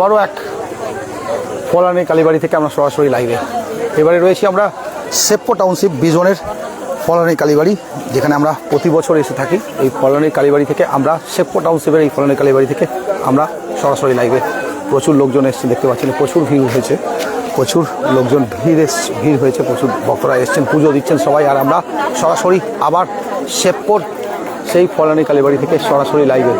আবারও এক ফলানি কালীবাড়ি থেকে আমরা সরাসরি লাইভে এবারে রয়েছি আমরা সেপ্পো টাউনশিপ বিজনের ফলানি কালীবাড়ি, যেখানে আমরা প্রতি বছর এসে থাকি। এই ফলানি কালীবাড়ি থেকে আমরা সেপ্পো টাউনশিপের এই ফলানি কালীবাড়ি থেকে আমরা সরাসরি লাইভে প্রচুর লোকজন এসছে, দেখতে পাচ্ছেন, প্রচুর ভিড় হয়েছে। প্রচুর লোকজন ভিড় ভিড় হয়েছে, প্রচুর ভক্তরা এসছেন, পুজো দিচ্ছেন সবাই, আর আমরা সরাসরি আবার সেপ্পোর সেই ফলানি কালীবাড়ি থেকে সরাসরি লাইভে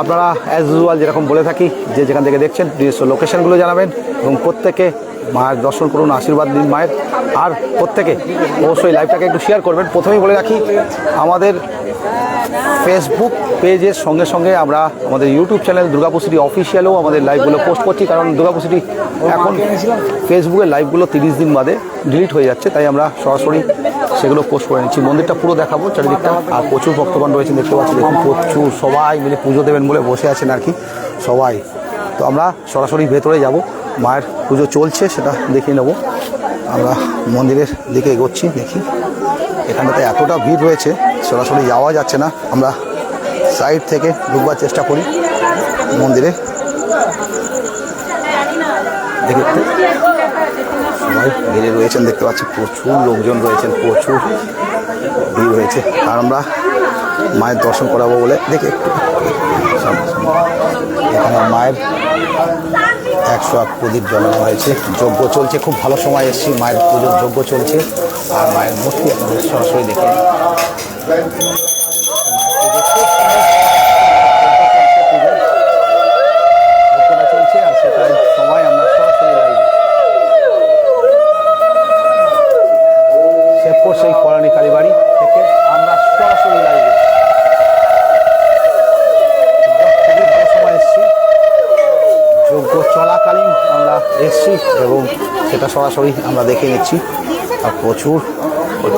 আপনারা অ্যাজ ইউজুয়াল যেরকম বলে থাকি, যে যেখান থেকে দেখছেন, নিজস্ব লোকেশনগুলো জানাবেন এবং প্রত্যেকে মায়ের দর্শন করুন, আশীর্বাদ দিন মায়ের। আর প্রত্যেকে অবশ্যই লাইভটাকে একটু শেয়ার করবেন। প্রথমেই বলে রাখি, আমাদের ফেসবুক পেজের সঙ্গে সঙ্গে আমরা আমাদের ইউটিউব চ্যানেল দুর্গাপুর সিটি অফিসিয়ালেও আমাদের লাইভগুলো পোস্ট করছি, কারণ দুর্গাপুর সিটি এখন ফেসবুকের লাইভগুলো তিরিশ দিন বাদে ডিলিট হয়ে যাচ্ছে, তাই আমরা সরাসরি সেগুলো পোস্ট করে নিচ্ছি। মন্দিরটা পুরো দেখাবো, চারিদিকটা। আর প্রচুর ভক্তগণ রয়েছেন, দেখতে পাচ্ছি দেখুন প্রচুর সবাই মিলে পুজো দেবেন বলে বসে আছেন আর কি, সবাই। তো আমরা সরাসরি ভেতরে যাব, মায়ের পুজো চলছে, সেটা দেখিয়ে নেব। আমরা মন্দিরের দিকে এগোচ্ছি, দেখি। এখানটাতে এতটা ভিড় রয়েছে, সরাসরি যাওয়া যাচ্ছে না। আমরা সাইড থেকে ঢুকবার চেষ্টা করি মন্দিরে। দেখে। সবাই ভিড়ে রয়েছেন, দেখতে পাচ্ছি প্রচুর লোকজন রয়েছেন, প্রচুর ভিড় হয়েছে। আর আমরা মায়ের দর্শন করাবো বলে দেখি একটু। এখানে মায়ের একশো এক প্রদীপ জ্বালানো হয়েছে। যজ্ঞ চলছে, খুব ভালো সময় এসেছি, মায়ের পুজোর যজ্ঞ চলছে। আর মায়ের মূর্তি আপনাদের সরাসরি দেখে। সরাসরি আমরা দেখে নিচ্ছি। আর প্রচুর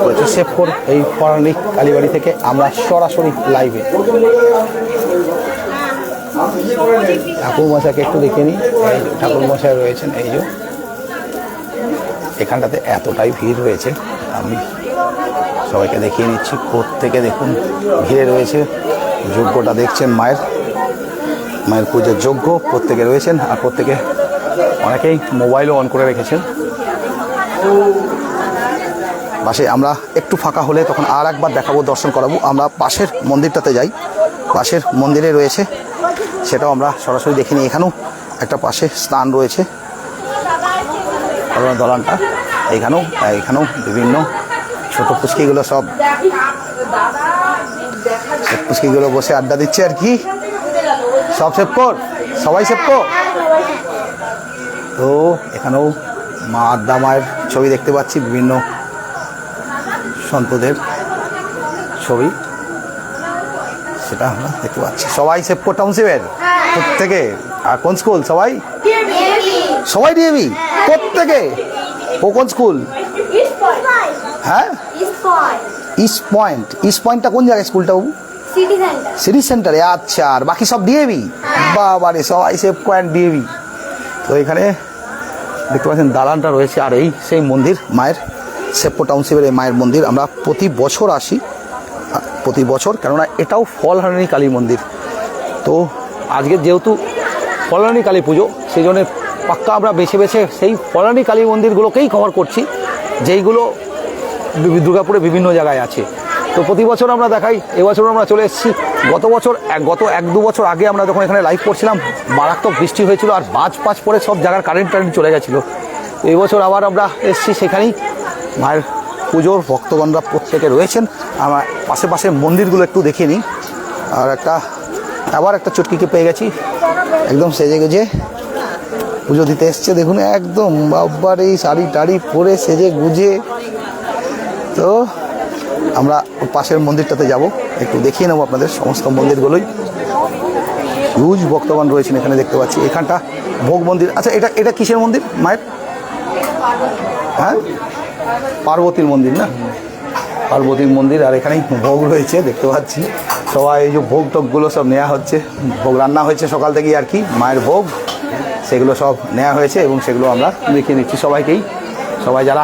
প্রচুর শেরপুর এই পৌরাণিক কালীবাড়ি থেকে আমরা সরাসরি লাইভে ঠাকুর মশাইকে একটু দেখে নিই। ঠাকুর মশাই রয়েছেন, এই যে। এখানটাতে এতটাই ভিড় রয়েছে, আমি সবাইকে দেখিয়ে নিচ্ছি। প্রত্যেকে দেখুন, ভিড়ে রয়েছে। যজ্ঞটা দেখছেন মায়ের। মায়ের পুজোর যোগ্য প্রত্যেকে রয়েছেন, আর প্রত্যেকে অনেকেই মোবাইলও অন করে রেখেছেন। পাশে আমরা একটু ফাঁকা হলে তখন আর একবার দেখাবো, দর্শন করাবো। আমরা পাশের মন্দিরটাতে যাই। পাশের মন্দিরে রয়েছে। সেটাও আমরা সরাসরি দেখিনি এখানেও একটা পাশে স্থান রয়েছে। দলানটা। এখানেও এখানেও বিভিন্ন ছোট পুচকিগুলো সব পুচকিগুলো বসে আড্ডা দিচ্ছে আর কি। সব সেভ কর। সবাই সেভ কর। তো এখানেও মা আদ্যা মায়ের ছবি দেখতে পাচ্ছি বিভিন্ন সন্তদের ছবি। সেটা আমরা দেখতে পাচ্ছি। সবাই সেভপুর টাউনশিপের প্রত্যেকে। আর কোন স্কুল সবাই? সবাই ডিএবি প্রত্যেকে? ও কোন স্কুল হ্যাঁ? ইস্ট পয়েন্ট ইস্ট পয়েন্টটা কোন জায়গায় স্কুলটা বাবু? সিটি সেন্টারে আচ্ছা আর বাকি সব ডিএবি বাবারে সবাই সেভ পয়েন্ট ডিএবি তো এখানে দেখতে পাচ্ছেন দালানটা রয়েছে, আর এই সেই মন্দির মায়ের, সেপ্পো টাউনশিপের এই মায়ের মন্দির। আমরা প্রতি বছর আসি প্রতি বছর, কেননা এটাও ফলহারণী কালী মন্দির। তো আজকে যেহেতু ফলহারণী কালী পুজো সেই জন্য পাক্কা আমরা বেছে বেছে সেই ফলহারণী কালী মন্দিরগুলোকেই কভার করছি, যেইগুলো দুর্গাপুরে বিভিন্ন জায়গায় আছে। তো প্রতি বছর আমরা দেখাই এবছর আমরা চলে এসেছি। গত বছর গত এক, দু বছর আগে আমরা যখন এখানে লাইভ করছিলাম, মারাত্মক বৃষ্টি হয়েছিল আর বাজ পাঁচ পরে সব জায়গার কারেন্ট টারেন্ট চলে গেছিল। তো এই বছর আবার আমরা এসেছি সেখানেই। মায়ের পুজোর ভক্তগণরা প্রত্যেকে রয়েছেন। আমার পাশে পাশে মন্দিরগুলো একটু দেখিয়ে নিই। আর একটা, আবার একটা চুটকিকে পেয়ে গেছি। একদম সেজে গুজে পুজো দিতে এসছে, দেখুন, একদম বাব্বার এই শাড়ি টাড়ি পরে সেজে গুজে। তো পাশের মন্দিরটাতে যাব। একটু দেখিয়ে নেব আপনাদের সমস্ত মন্দিরগুলোই। হিউজ ভক্তবান রয়েছেন এখানে দেখতে পাচ্ছি। এখানটা ভোগ মন্দির। আচ্ছা এটা এটা কিসের মন্দির? মায়ের? হ্যাঁ? পার্বতীর মন্দির না? পার্বতীর মন্দির, আর এখানেই ভোগ রয়েছে, দেখতে পাচ্ছি। সবাই এই যে ভোগ টোগগুলো সব নেওয়া হচ্ছে। ভোগ রান্না হয়েছে সকাল থেকেই আর কি, মায়ের ভোগ। সেগুলো সব নেওয়া হয়েছে এবং সেগুলো আমরা দেখিয়ে নিচ্ছি সবাইকেই। সবাই যারা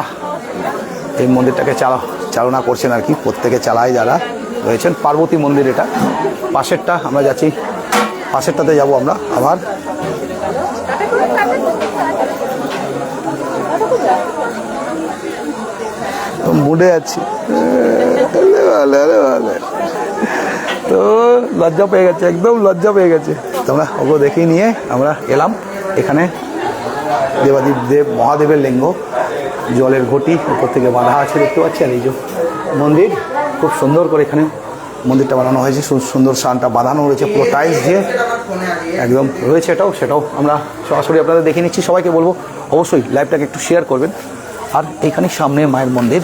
এই মন্দিরটাকে চালা চালনা করছেন আর কি, প্রত্যেকে চালায় যারা রয়েছেন। পার্বতী মন্দির এটা। পাশেরটা আমরা যাচ্ছি, পাশেরটাতে যাব আমরা আবার। মুডে আছি। তো লজ্জা পেয়ে গেছে, একদম লজ্জা পেয়ে গেছে। তোমরা ওগুলো দেখিয়ে নিয়ে আমরা এলাম। এখানে দেবাদীপ দেব মহাদেবের লিঙ্গ। জলের ঘটি উপর থেকে বাঁধা আছে, দেখতে পাচ্ছি আর এই যে মন্দির, খুব সুন্দর করে এখানে মন্দিরটা বানানো হয়েছে সুন্দর সানটা বাঁধানো রয়েছে, পুরো টাইলস দিয়ে একদম রয়েছে এটাও, সেটাও আমরা সরাসরি আপনাদের দেখে নিচ্ছি। সবাইকে বলব, অবশ্যই লাইভটাকে একটু শেয়ার করবেন। আর এইখানে সামনে মায়ের মন্দির।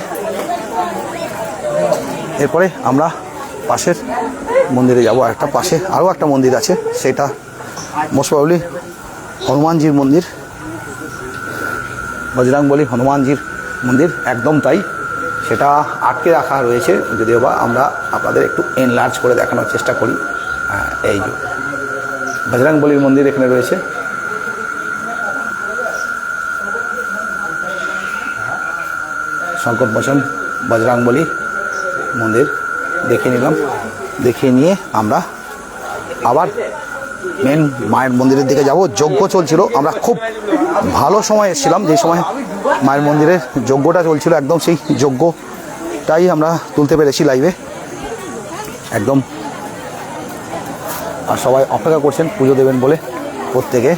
এরপরে আমরা পাশের মন্দিরে যাব একটা পাশে আরও একটা মন্দির আছে, সেটা মোস্ট প্রবলি হনুমানজির মন্দির। বজরাংবলী হনুমানজির মন্দির, একদম তাই। সেটা আটকে রাখা রয়েছে, যদিও বা আমরা আপনাদের একটু এনলার্জ করে দেখানোর চেষ্টা করি এই বজরাংবলীর মন্দির এখানে রয়েছে। সংকট মোচন বজরাংবলী মন্দির, দেখে নিলাম। দেখে নিয়ে আমরা আবার মেন মায়ের মন্দিরের দিকে যাব। যজ্ঞ চলছিল। আমরা খুব ভালো সময় এসেছিলাম। যে সময় মায়ের মন্দিরের যজ্ঞটা চলছিল, একদম সেই যজ্ঞটাই আমরা তুলতে পেরেছি লাইভে একদম। আর সবাই অপেক্ষা করছেন পুজো দেবেন বলে প্রত্যেকে।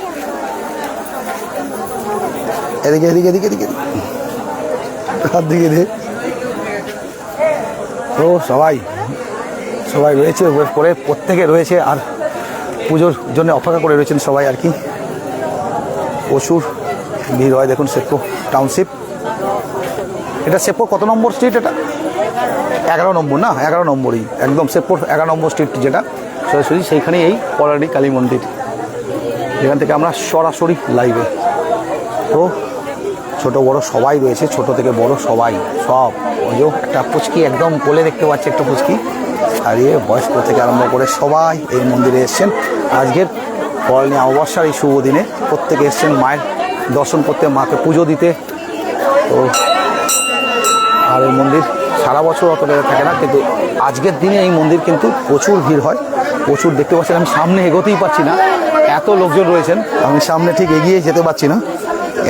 এদিকে এদিকে এদিকে এদিকে। হাত দিকে তো সবাই সবাই রয়েছে করে প্রত্যেকে রয়েছে। আর পুজোর জন্য অপেক্ষা করে রয়েছেন সবাই আর কি। প্রচুর ভিড় হয়, দেখুন সেপ্পো টাউনশিপ এটা সেপ্পো কত নম্বর স্ট্রিট এটা? এগারো নম্বর না, এগারো নম্বরই। একদম সেপ্পোর এগারো নম্বর স্ট্রিট যেটা। সরাসরি সেইখানে এই পলারি কালী মন্দির। যেখান থেকে আমরা সরাসরি লাইভে তো ছোট বড় সবাই রয়েছে, ছোট থেকে বড় সবাই। সব। ওই একটা পুচকি একদম কোলে দেখতে পাচ্ছি একটা পুচকি। ইয়ে বয়স্ক থেকে আরম্ভ করে সবাই এই মন্দিরে এসছেন। আজকের পরনি অমাবস্যার এই শুভ দিনে প্রত্যেকে এসছেন মায়ের দর্শন করতে, মাকে পুজো দিতে। তো আর এই মন্দির সারা বছর অত জায়গায় থাকে না, কিন্তু আজকের দিনে এই মন্দির কিন্তু প্রচুর ভিড় হয়। প্রচুর দেখতে পাচ্ছেন, আমি সামনে এগোতেই পাচ্ছি না। এত লোকজন রয়েছেন, আমি সামনে ঠিক এগিয়ে যেতে পারছি না।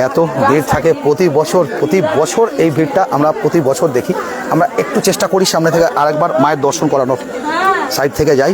এত ভিড় থাকে, প্রতি বছর প্রতি বছর এই ভিড়টা আমরা প্রতি বছর দেখি। আমরা একটু চেষ্টা করি সামনে থেকে আরেকবার মায়ের দর্শন করানোর সাইড থেকে যাই।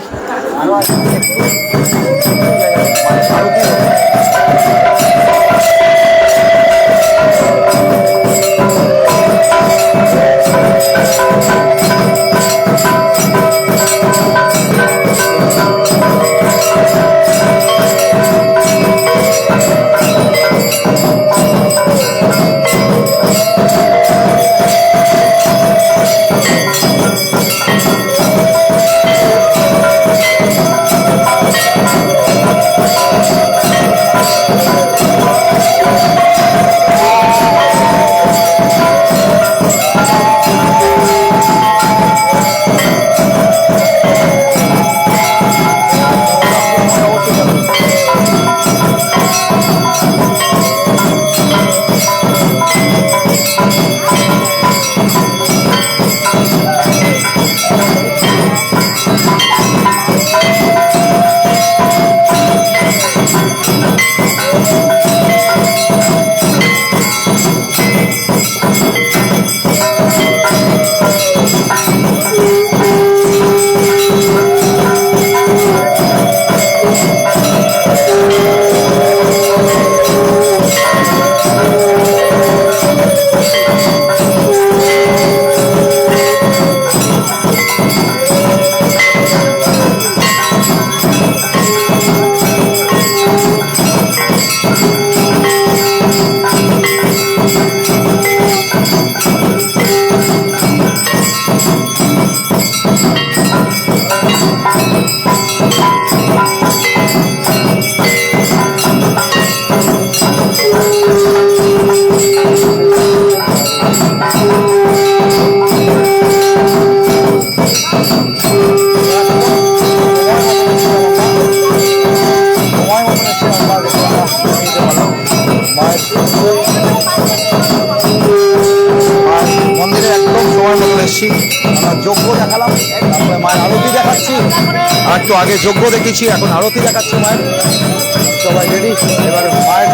এসেছি আমরা যজ্ঞ দেখালাম। তারপরে মায়ের আরতি দেখাচ্ছি। আর একটু আগে যজ্ঞ দেখেছি, এখন আরতি দেখাচ্ছি মায়ের। সবাই রেডি এবার মায়ের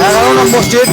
এগারো নম্বর স্ট্রিট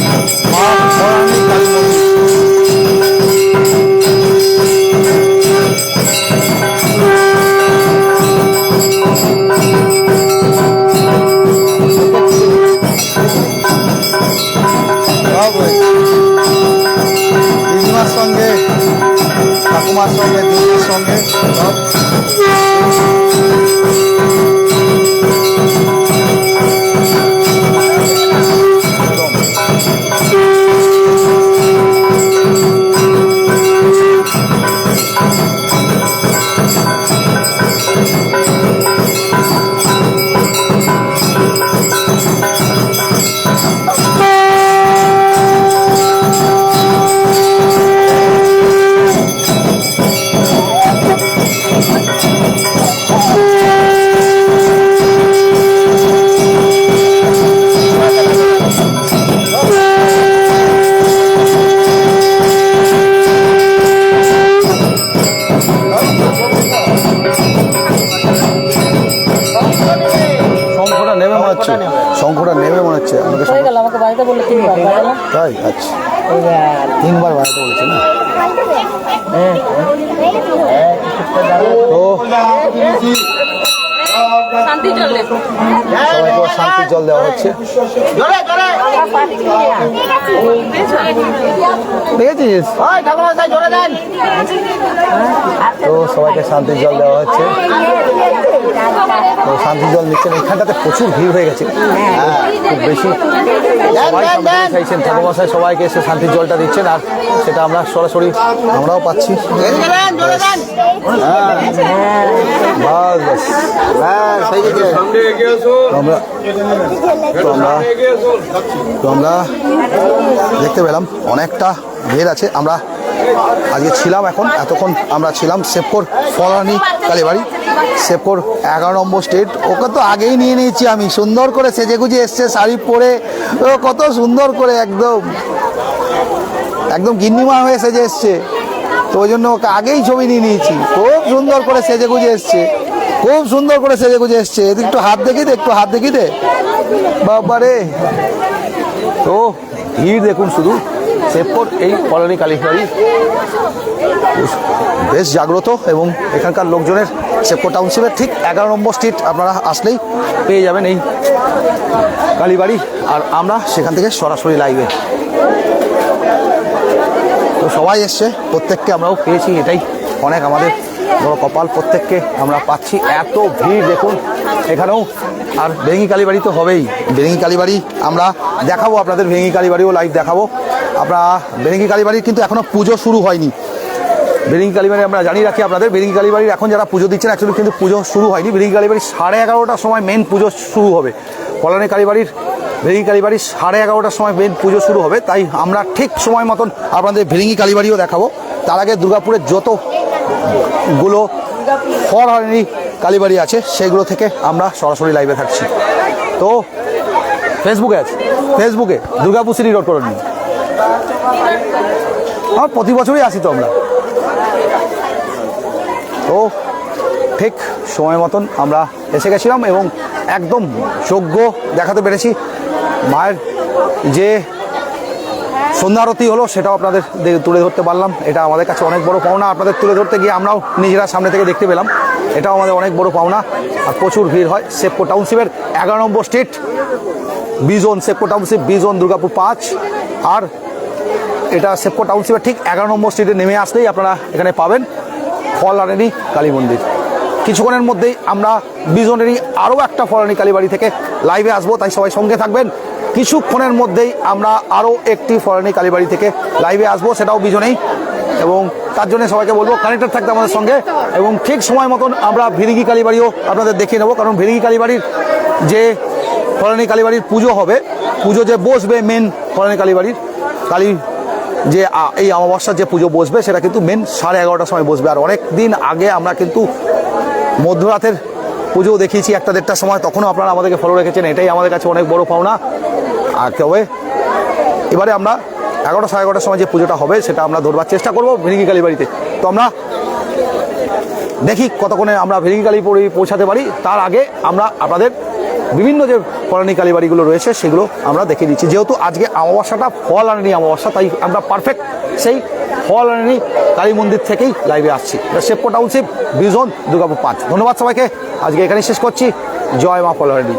সবাইকে শান্তির জল দেওয়া হচ্ছে। দেখেছিস? তো সবাইকে শান্তির জল দেওয়া হচ্ছে। তো শান্তির জল নিচ্ছেন। এখানটাতে প্রচুর ভিড় হয়ে গেছে। হ্যাঁ খুব বেশি। চাইছেন ঠাকুরমশাই সবাইকে এসে শান্তির জলটা দিচ্ছেন আর সেটা আমরা সরাসরি আমরাও পাচ্ছি। হ্যাঁ বাস বাস। আমরা তো আমরা তো আমরা দেখতে পেলাম অনেকটা ভেদ আছে। আমরা আজকে ছিলাম এখন, এতক্ষণ আমরা ছিলাম সেপকোর ফলানি কালীবাড়ি সেপকোর এগারো নম্বর স্টেট। ওকে তো আগেই নিয়ে নিয়েছি আমি, সুন্দর করে সেজে গুজে এসছে, শাড়ি পরে। ও, কত সুন্দর করে একদম একদম গিন্নিমা হয়ে সেজে এসছে। তো ওই জন্য ওকে আগেই ছবি নিয়ে নিয়েছি। খুব সুন্দর করে সেজে গুজে এসছে, খুব সুন্দর করে সেজে গুজে এসছে। এদিকে একটু হাত দেখি দে, একটু হাত দেখি দে। বাবারে তো ভিড় দেখুন শুধু। সেপর এই কলোনি কালীবাড়ি বেশ জাগ্রত এবং এখানকার লোকজনের সেপকো টাউনশিপের ঠিক এগারো নম্বর স্ট্রিট আপনারা আসলেই পেয়ে যাবেন এই কালীবাড়ি। আর আমরা সেখান থেকে সরাসরি লাইভে। তো সবাই এসছে, প্রত্যেককে আমরাও পেয়েছি, এটাই অনেক আমাদের বড় কপাল, প্রত্যেককে আমরা পাচ্ছি। এত ভিড়, দেখুন, এখানেও। আর ভেঙ্গি কালীবাড়ি তো হবেই। ভেঙ্গি কালীবাড়ি আমরা দেখাবো, আপনাদের ভেঙ্গি কালীবাড়িও লাইভ দেখাবো। আমরা ভেঙ্গি কালীবাড়ির কিন্তু এখনও পুজো শুরু হয়নি। বেরিঙ্গি কালীবাড়ি আমরা জানিয়ে রাখি আপনাদের, বেরিঙ্গি কালীবাড়ির এখন যারা পুজো দিচ্ছেন অ্যাকচুয়ালি কিন্তু পুজো শুরু হয়নি। বেরিঙ্গি কালীবাড়ির সাড়ে এগারোটার সময় মেন পুজো শুরু হবে। কল্যাণী কালীবাড়ির ভেরিঙ্গি কালীবাড়ির সাড়ে এগারোটার সময় মেন পুজো শুরু হবে। তাই আমরা ঠিক সময় মতন আপনাদের ভেরিঙ্গি কালীবাড়িও দেখাবো। তার আগে দুর্গাপুরের যতগুলো ফরহারি কালীবাড়ি আছে, সেগুলো থেকে আমরা সরাসরি লাইভে থাকছি। তো ফেসবুকে আছে। ফেসবুকে দুর্গাপুর সিটি রোড করে আমার প্রতি বছরই আসি তো আমরা। তো ঠিক সময় মতন আমরা এসে গেছিলাম এবং একদম যোগ্য দেখাতে পেরেছি। মায়ের যে সন্ধ্যা আরতি হলো, সেটাও আপনাদের তুলে ধরতে পারলাম। এটা আমাদের কাছে অনেক বড় পাওনা। আপনাদের তুলে ধরতে গিয়ে আমরাও নিজেরা সামনে থেকে দেখতে পেলাম। এটাও আমাদের অনেক বড় পাওনা। আর প্রচুর ভিড় হয় সেপ্পো টাউনশিপের এগারো নম্বর স্ট্রিট, বিজন সেপ্পো টাউনশিপ, বিজন দুর্গাপুর পাঁচ। আর এটা সেপ্পো টাউনশিপের ঠিক এগারো নম্বর স্ট্রিটে নেমে আসলেই আপনারা এখানে পাবেন ফলানি কালী মন্দির কিছুক্ষণের মধ্যেই আমরা বিজনেরই আরও একটা ফলানি কালীবাড়ি থেকে লাইভে আসব, তাই সবাই সঙ্গে থাকবেন। কিছুক্ষণের মধ্যেই আমরা আরও একটি ফলানি কালীবাড়ি থেকে লাইভে আসব, সেটাও বিজনেই। এবং তার জন্য সবাইকে বলব কানেক্টেড থাকতে আমাদের সঙ্গে। এবং ঠিক সময় মতন আমরা ভিরিগি কালীবাড়িও আপনাদের দেখিয়ে নেব, কারণ ভিরিগি কালীবাড়ির যে ফলানি কালীবাড়ির পুজো হবে, পুজো যে বসবে মেন ফলানি কালীবাড়ির কালী যে এই অমাবস্যার যে পুজো বসবে, সেটা কিন্তু মেন সাড়ে এগারোটার সময় বসবে। আর অনেক দিন আগে আমরা কিন্তু মধ্যরাতের পুজো দেখিয়েছি একটা দেড়টার সময়, তখনও আপনারা আমাদেরকে ফলো রেখেছেন। এটাই আমাদের কাছে অনেক বড় পাওনা। আর তবে এবারে আমরা এগারোটা সাড়ে এগারোটার সময় যে পুজোটা হবে, সেটা আমরা ধরবার চেষ্টা করব ভিরিঙ্গি কালীবাড়িতে। তো আমরা দেখি কতক্ষণে আমরা ভেরিঙ্গি কালীপুরি পৌঁছাতে পারি। তার আগে আমরা আপনাদের বিভিন্ন যে পৌরাণিক কালীবাড়িগুলো রয়েছে, সেগুলো আমরা দেখে দিচ্ছি। যেহেতু আজকে অমাবস্যাটা ফল আনেনি অমাবস্যা, তাই আমরা পারফেক্ট সেই ফল আনেনি, কালী মন্দির থেকেই লাইভে আসছি। শেপকো টাউনশিপ বিজন দুর্গাপুর পাঁচ ধন্যবাদ সবাইকে। আজকে এখানেই শেষ করছি। জয় মা ফল আনেনি